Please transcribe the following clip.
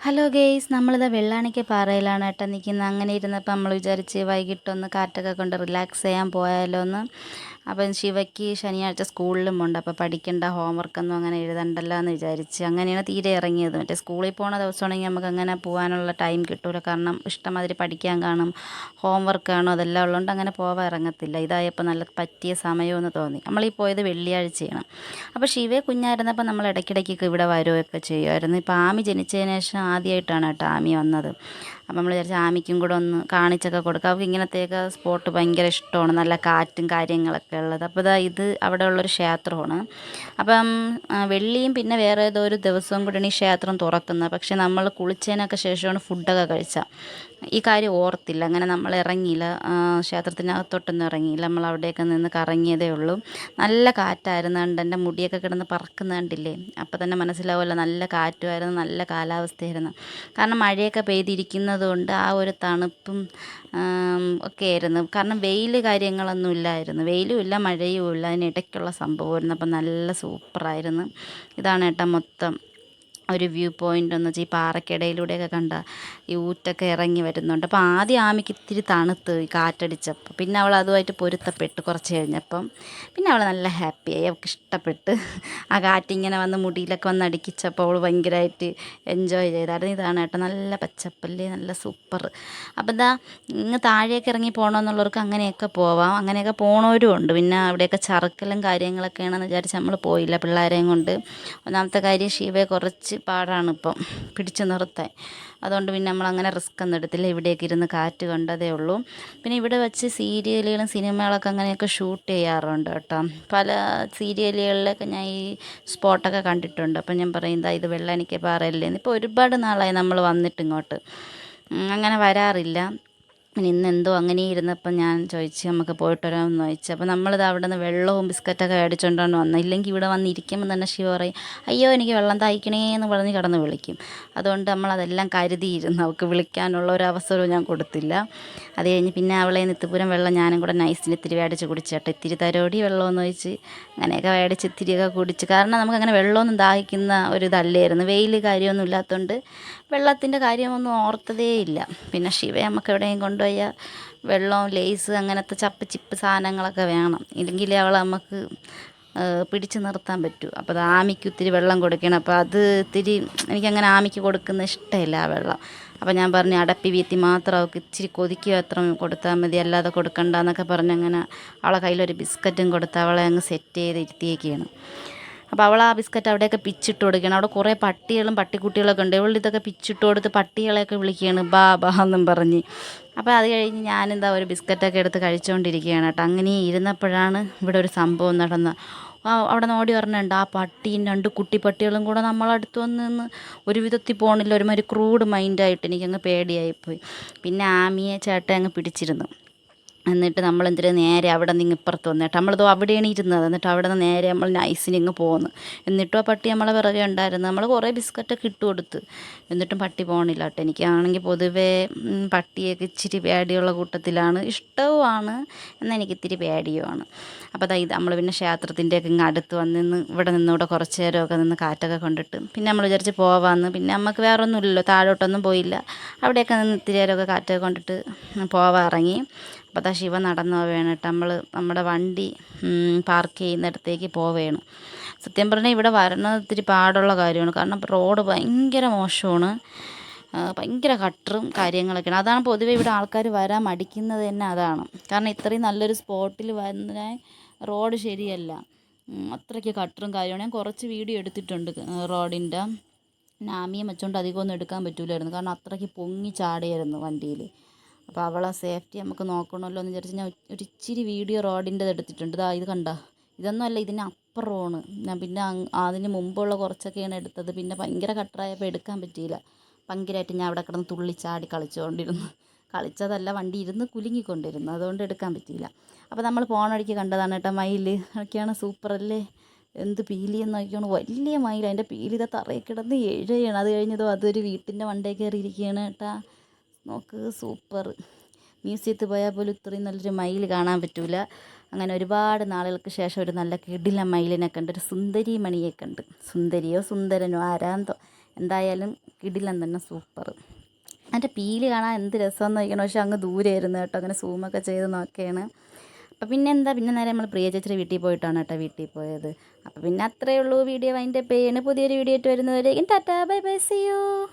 Hello guys നമ്മളിതാ വെള്ളാണിക്ക പാറയിലാണ് ഏട്ടാ നിൽക്കുന്നത്. അങ്ങനെ ഇരുന്നപ്പോൾ നമ്മൾ വിചാരിച്ച് വൈകിട്ടൊന്ന് കാറ്റൊക്കെ കൊണ്ട് റിലാക്സ് ചെയ്യാൻ പോയാലോ എന്ന് അപ്പം ശിവയ്ക്ക് ശനിയാഴ്ച സ്കൂളിലും ഉണ്ട്. അപ്പോൾ പഠിക്കേണ്ട ഹോംവർക്കൊന്നും അങ്ങനെ എഴുതണ്ടല്ലോ എന്ന് വിചാരിച്ച് അങ്ങനെയാണ് തീരെ ഇറങ്ങിയത്. മറ്റേ സ്കൂളിൽ പോണ ദിവസമാണെങ്കിൽ നമുക്ക് അങ്ങനെ പോകാനുള്ള ടൈം കിട്ടൂല. കാരണം ഇഷ്ടമാതിരി പഠിക്കാൻ കാണും ഹോംവർക്ക് കാണും അതെല്ലാം ഉള്ളതുകൊണ്ട് അങ്ങനെ പോവാൻ ഇറങ്ങത്തില്ല. ഇതായപ്പോൾ നല്ല പറ്റിയ സമയമെന്ന് തോന്നി. നമ്മളീ പോയത് വെള്ളിയാഴ്ചയാണ്. അപ്പോൾ ശിവയെ കുഞ്ഞായിരുന്നപ്പോൾ നമ്മൾ ഇടയ്ക്കിടയ്ക്കൊക്കെ ഇവിടെ വരുമൊക്കെ ചെയ്യുമായിരുന്നു. ഇപ്പോൾ ആമി ജനിച്ചതിന് ശേഷം ആദ്യമായിട്ടാണ് കേട്ടോ ആമി വന്നത്. അപ്പം നമ്മൾ വിചാരിച്ച ആമിക്കും കൂടെ ഒന്ന് കാണിച്ചൊക്കെ കൊടുക്കാം. അവർക്ക് ഇങ്ങനത്തെയൊക്കെ സ്പോട്ട് ഭയങ്കര ഇഷ്ടമാണ്. നല്ല കാറ്റും കാര്യങ്ങളൊക്കെ ഉള്ളത്. അപ്പോൾ ഇതാ ഇത് അവിടെ ഉള്ളൊരു ക്ഷേത്രമാണ്. അപ്പം വെള്ളിയും പിന്നെ വേറെ ഏതോ ഒരു ദിവസവും കൂടെയാണ് ഈ ക്ഷേത്രം തുറക്കുന്നത്. പക്ഷേ നമ്മൾ കുളിച്ചതിനൊക്കെ ശേഷമാണ് ഫുഡൊക്കെ കഴിച്ചത്. ഈ കാര്യം ഓർത്തില്ല. അങ്ങനെ നമ്മൾ ഇറങ്ങിയില്ല. ക്ഷേത്രത്തിനകത്തോട്ടൊന്നും ഇറങ്ങിയില്ല. നമ്മൾ അവിടെയൊക്കെ നിന്ന് കറങ്ങിയതേ ഉള്ളൂ. നല്ല കാറ്റായിരുന്നു. കണ്ട് എന്റെ മുടിയൊക്കെ കിടന്ന് പറക്കുന്ന കണ്ടില്ലേ? അപ്പോൾ തന്നെ മനസ്സിലാവുമല്ലോ നല്ല കാറ്റുമായിരുന്നു നല്ല കാലാവസ്ഥയായിരുന്നു. കാരണം മഴയൊക്കെ പെയ്തിരിക്കുന്നത് കൊണ്ട് ആ ഒരു തണുപ്പും ഒക്കെ ആയിരുന്നു കാരണം വെയിൽ കാര്യങ്ങളൊന്നും ഇല്ലായിരുന്നു. വെയിലും ഇല്ല മഴയും ഇല്ല. അതിനിടയ്ക്കുള്ള സംഭവമായിരുന്നു. അപ്പം നല്ല സൂപ്പറായിരുന്നു. ഇതാണ് ഏട്ടാ മൊത്തം. ഒരു വ്യൂ പോയിന്റ് എന്ന് വെച്ചാൽ ഈ പാറക്കിടയിലൂടെയൊക്കെ കണ്ട ഈ ഊറ്റൊക്കെ ഇറങ്ങി വരുന്നുണ്ട്. അപ്പോൾ ആദ്യം ആമയ്ക്ക് ഇത്തിരി തണുത്ത് ഈ കാറ്റടിച്ചപ്പോൾ പിന്നെ അവൾ അതുമായിട്ട് പൊരുത്തപ്പെട്ട് കുറച്ച് കഴിഞ്ഞപ്പം പിന്നെ അവൾ നല്ല ഹാപ്പിയായി അവൾക്ക് ഇഷ്ടപ്പെട്ട് ആ കാറ്റിങ്ങനെ വന്ന് മുടിയിലൊക്കെ വന്ന് അടിക്കിച്ചപ്പോൾ അവൾ ഭയങ്കരമായിട്ട് എൻജോയ് ചെയ്തായിരുന്നു. ഇതാണ് കേട്ടോ നല്ല പച്ചപ്പല്ലേ നല്ല സൂപ്പർ. അപ്പോൾ ഇതാ ഇങ്ങ് താഴേക്ക് ഇറങ്ങി പോകണമെന്നുള്ളവർക്ക് അങ്ങനെയൊക്കെ പോവാം. അങ്ങനെയൊക്കെ പോണവരും ഉണ്ട്. പിന്നെ അവിടെയൊക്കെ ചറുക്കലും കാര്യങ്ങളൊക്കെയാണെന്ന് വിചാരിച്ച് നമ്മൾ പോയില്ല പിള്ളേരെയും കൊണ്ട്. ഒന്നാമത്തെ കാര്യം ശിവയെ കുറച്ച് പാടാണ് ഇപ്പം പിടിച്ചു നിർത്താൻ. അതുകൊണ്ട് പിന്നെ നമ്മൾ അങ്ങനെ റിസ്ക് ഒന്നും എടുത്തില്ല. ഇവിടേക്ക് ഇരുന്ന് കാറ്റ് കണ്ടതേ ഉള്ളൂ. പിന്നെ ഇവിടെ വെച്ച് സീരിയലുകളും സിനിമകളൊക്കെ അങ്ങനെയൊക്കെ ഷൂട്ട് ചെയ്യാറുണ്ട് കേട്ടോ. പല സീരിയലുകളിലൊക്കെ ഞാൻ ഈ സ്പോട്ടൊക്കെ കണ്ടിട്ടുണ്ട്. അപ്പം ഞാൻ പറയും ഇതാ ഇത് വെള്ളാനിക്ക പാറയല്ലേ ഇപ്പോൾ ഒരുപാട് നാളായി നമ്മൾ വന്നിട്ട് ഇങ്ങോട്ട്. അങ്ങനെ വരാറില്ല. പിന്നെ ഇന്ന് എന്തോ അങ്ങനെ ഇരുന്നപ്പോൾ ഞാൻ ചോദിച്ചു നമുക്ക് പോയിട്ട് വരാമെന്ന് ചോദിച്ചു. അപ്പോൾ നമ്മളിത് അവിടെ നിന്ന് വെള്ളവും ബിസ്ക്കറ്റൊക്കെ മേടിച്ചുകൊണ്ടാണ് വന്നത് ഇല്ലെങ്കിൽ ഇവിടെ വന്ന് ഇരിക്കുമ്പോൾ തന്നെ ശിവ പറയും അയ്യോ എനിക്ക് വെള്ളം തായ്ക്കണേ എന്ന് പറഞ്ഞ് കിടന്ന് വിളിക്കും. അതുകൊണ്ട് നമ്മളതെല്ലാം കരുതിയിരുന്നു. അവൾക്ക് വിളിക്കാനുള്ള ഒരു അവസരവും ഞാൻ കൊടുത്തില്ല. അത് കഴിഞ്ഞ് പിന്നെ അവളെ നിത്തുപുരം വെള്ളം ഞാനും കൂടെ നൈസിന് ഇത്തിരി മേടിച്ച് കുടിച്ചേട്ടെ ഇത്തിരി തരോടി വെള്ളമെന്ന് ചോദിച്ച് അങ്ങനെയൊക്കെ മേടിച്ച് ഇത്തിരിയൊക്കെ കുടിച്ച്. കാരണം നമുക്കങ്ങനെ വെള്ളമൊന്നും ദാഹിക്കുന്ന ഒരു ഇതല്ലായിരുന്നു. വെയിൽ കാര്യമൊന്നും ഇല്ലാത്തതുകൊണ്ട് വെള്ളത്തിന്റെ കാര്യമൊന്നും ഓർത്തതേ ഇല്ല പിന്നെ ശിവ നമുക്ക് എവിടെയും കൊണ്ടുപോയാൽ വെള്ളം ലേസ് അങ്ങനത്തെ ചപ്പ് ചിപ്പ് സാധനങ്ങളൊക്കെ വേണം. ഇല്ലെങ്കിൽ അവൾ നമുക്ക് പിടിച്ചു നിർത്താൻ പറ്റൂ. അപ്പോൾ അത് ആമിക്ക് ഇത്തിരി വെള്ളം കൊടുക്കണം. അപ്പോൾ അത് ഇത്തിരി എനിക്കങ്ങനെ ആമിക്ക് കൊടുക്കുന്ന ഇഷ്ടമില്ല ആ വെള്ളം. അപ്പോൾ ഞാൻ പറഞ്ഞു അടപ്പി വീത്തി മാത്രം അവൾക്ക് ഇച്ചിരി കൊതിക്കുക അത്ര കൊടുത്താൽ മതി. അല്ലാതെ കൊടുക്കണ്ട എന്നൊക്കെ പറഞ്ഞ് അങ്ങനെ അവളെ കയ്യിലൊരു ബിസ്ക്കറ്റും കൊടുത്ത് അവളെ അങ്ങ് സെറ്റ് ചെയ്ത് ഇരുത്തിയേക്കാണ്. അപ്പോൾ അവൾ ആ ബിസ്ക്കറ്റ് അവിടെയൊക്കെ പിച്ചിട്ട് കൊടുക്കണം അവിടെ കുറേ പട്ടികളും പട്ടിക്കുട്ടികളൊക്കെ ഉണ്ട്. ഇവളുടെ ഇതൊക്കെ പിച്ചിട്ട് കൊടുത്ത് പട്ടികളെയൊക്കെ വിളിക്കുകയാണ്. ബാ ബാ എന്നും പറഞ്ഞ്. അപ്പോൾ അത് കഴിഞ്ഞ് ഞാനെന്താ ഒരു ബിസ്ക്കറ്റൊക്കെ എടുത്ത് കഴിച്ചുകൊണ്ടിരിക്കുകയാണ് കേട്ടോ. അങ്ങനെ ഇരുന്നപ്പോഴാണ് ഇവിടെ ഒരു സംഭവം നടന്നത് അവിടെ നിന്ന് ഓടി പറഞ്ഞിട്ടുണ്ട് ആ പട്ടിയും രണ്ട് കുട്ടി പട്ടികളും കൂടെ നമ്മളടുത്ത് വന്ന് നിന്ന് ഒരു വിധത്തിൽ പോകണില്ല ഒരുമാതിരി ക്രൂഡ് മൈൻഡായിട്ട് എനിക്കങ്ങ് പേടിയായിപ്പോയി. പിന്നെ ആമിയെ ചേട്ടൻ അങ്ങ് പിടിച്ചിരുന്നു. എന്നിട്ട് നമ്മൾ എന്തിനാ നേരെ അവിടെ നിന്ന് ഇപ്പുറത്ത് വന്നിട്ട് നമ്മളിതോ അവിടെയാണ് ഇരുന്നത് എന്നിട്ട് അവിടെ നിന്ന് നേരെ നമ്മൾ നൈസിന് ഇങ്ങ് പോകുന്നു എന്നിട്ടും ആ പട്ടി നമ്മളെ പിറകെ ഉണ്ടായിരുന്നു. നമ്മൾ കുറേ ബിസ്ക്കറ്റൊക്കെ ഇട്ട് കൊടുത്ത്. എന്നിട്ടും പട്ടി പോകണില്ല കേട്ടോ. എനിക്കാണെങ്കിൽ പൊതുവേ പട്ടിയൊക്കെ ഇച്ചിരി പേടിയുള്ള കൂട്ടത്തിലാണ്. ഇഷ്ടവുമാണ് എന്നാൽ എനിക്ക് ഇത്തിരി പേടിയുമാണ്. അപ്പോൾ അതാ ഇത് നമ്മൾ പിന്നെ ക്ഷേത്രത്തിന്റെയൊക്കെ ഇങ്ങ് അടുത്ത് വന്ന് നിന്ന് ഇവിടെ നിന്ന് ഇവിടെ കുറച്ച് നേരമൊക്കെ നിന്ന് കാറ്റൊക്കെ കൊണ്ടിട്ട് പിന്നെ നമ്മൾ വിചാരിച്ച് പോവാമെന്ന് പിന്നെ നമുക്ക് വേറെ ഒന്നുമില്ലല്ലോ താഴോട്ടൊന്നും പോയില്ല. അവിടെയൊക്കെ നിന്ന് ഇത്തിരി നേരമൊക്കെ കാറ്റൊക്കെ കൊണ്ടിട്ട് പോവാൻ ഇറങ്ങി അപ്പോൾ അതാ ശിവ നടന്നു പോവുകയാണ്. നമ്മൾ നമ്മുടെ വണ്ടി പാർക്ക് ചെയ്യുന്നിടത്തേക്ക് പോവുകയാണ്. സത്യം പറഞ്ഞാൽ ഇവിടെ വരണത് ഇത്തിരി പാടുള്ള കാര്യമാണ്. കാരണം റോഡ് ഭയങ്കര മോശമാണ്. ഭയങ്കര കട്ടറും കാര്യങ്ങളൊക്കെയാണ്. അതാണ് പൊതുവേ ഇവിടെ ആൾക്കാർ വരാൻ മടിക്കുന്നത് തന്നെ അതാണ്. കാരണം ഇത്രയും നല്ലൊരു സ്പോട്ടിൽ വന്നാൽ റോഡ് ശരിയല്ല. അത്രയ്ക്ക് കട്ടറും കാര്യമാണ്. ഞാൻ കുറച്ച് വീഡിയോ എടുത്തിട്ടുണ്ട് റോഡിന്റെ നാമിയെ വെച്ചുകൊണ്ട് അധികമൊന്നും എടുക്കാൻ പറ്റൂലായിരുന്നു. കാരണം അത്രയ്ക്ക് പൊങ്ങി ചാടിയായിരുന്നു വണ്ടിയിൽ അപ്പോൾ അവളെ സേഫ്റ്റി നമുക്ക് നോക്കണമല്ലോ എന്ന് വിചാരിച്ച് ഞാൻ ഒരു ഇച്ചിരി വീഡിയോ റോഡിന്റെത് എടുത്തിട്ടുണ്ട്. ഇതാ ഇത് കണ്ട. ഇതൊന്നും അല്ല ഇതിന് അപ്പുറമാണ് ഞാൻ പിന്നെ അതിന് മുമ്പുള്ള കുറച്ചൊക്കെയാണ് എടുത്തത്. പിന്നെ ഭയങ്കര കട്ടറായപ്പോൾ എടുക്കാൻ പറ്റിയില്ല. ഭയങ്കരമായിട്ട് ഞാൻ അവിടെ കിടന്ന് തുള്ളിച്ചാടി കളിച്ചുകൊണ്ടിരുന്നു. കളിച്ചതല്ല വണ്ടി ഇരുന്ന് കുലുങ്ങിക്കൊണ്ടിരുന്നു. അതുകൊണ്ട് എടുക്കാൻ പറ്റിയില്ല. അപ്പോൾ നമ്മൾ പോണടിക്ക് കണ്ടതാണ് കേട്ടോ മയിൽ ഒക്കെയാണ് സൂപ്പറല്ലേ എന്ത് പീലി നോക്കിയാണ് വലിയ മയിൽ അതിന്റെ പീലി ഇതാ തറയിൽ കിടന്ന് എഴുകയാണ് അത് കഴിഞ്ഞതോ അതൊരു വീട്ടിന്റെ മണ്ടേ കയറിയിരിക്കുകയാണ് കേട്ടാ. നോക്ക് സൂപ്പർ. മ്യൂസിയത്തിൽ പോയാൽ പോലും ഇത്രയും നല്ലൊരു മയിൽ കാണാൻ പറ്റൂല. അങ്ങനെ ഒരുപാട് നാളുകൾക്ക് ശേഷം ഒരു നല്ല കിടില മയിലിനെ കണ്ട് ഒരു സുന്ദരി മണിയെ കണ്ട്. സുന്ദരിയോ സുന്ദരനോ ആരാന്തോ. എന്തായാലും കിടിലം തന്നെ സൂപ്പർ. അതിന്റെ പീൽ കാണാൻ എന്ത് രസമെന്ന് നോക്കണം പക്ഷെ അങ്ങ് ദൂരെയായിരുന്നു കേട്ടോ. അങ്ങനെ സൂമൊക്കെ ചെയ്ത് നോക്കുകയാണ് അപ്പം പിന്നെ എന്താ? പിന്നെ നേരെ നമ്മൾ പ്രിയ ചേച്ചിയുടെ വീട്ടിൽ പോയിട്ടാണ് കേട്ടോ വീട്ടിൽ പോയത്. അപ്പോൾ പിന്നെ അത്രയേ ഉള്ളൂ വീഡിയോ. അതിന്റെ പേര് പുതിയൊരു വീഡിയോ ആയിട്ട് വരുന്നവരേക്കും tata. Bye bye. See you